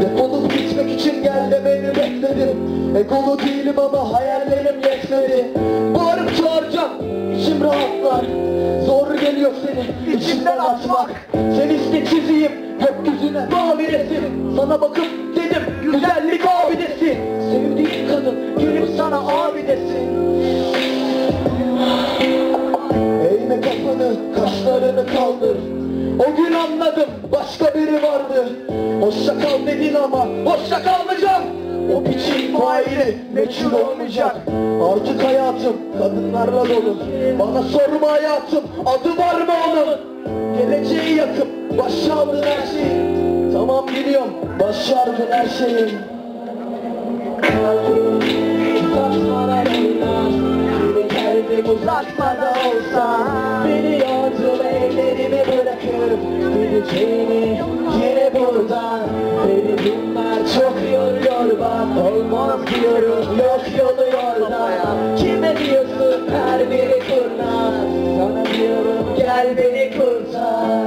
Defolup gitmek için gel de beni bekledim. Egolu değilim ama hayallerim yetmedi. Bağırıp çağıracağım içim rahatlar. Zor geliyor seni içimden atmak Sen iste çizeyim gökyüzüne mavi resim Sana bakıp dedim güzellik abidesi Sevdiğin kadın gelip sana abi desin Kafanı, kaşlarını kaldır. O gün anladım, başka biri vardı. Hoşça kal dedin ama, hoşça kalmayacağım. O biçim faili, meçhul olmayacak. Artık hayatım, kadınlarla dolu. Bana sorma hayatım, adı var mı onun? Geleceği yakıp, başa aldın her şeyi. Tamam biliyorum, başardın her şeyi uzakta da olsa Beni yolcul ellerime bırakıp Gideceğini yine buradan Beni bunlar çok yoruyor bak Olmaz diyorum. Yok yolu yorda Kime diyorsun her biri kurnaz Sana diyorum gel beni kurtar.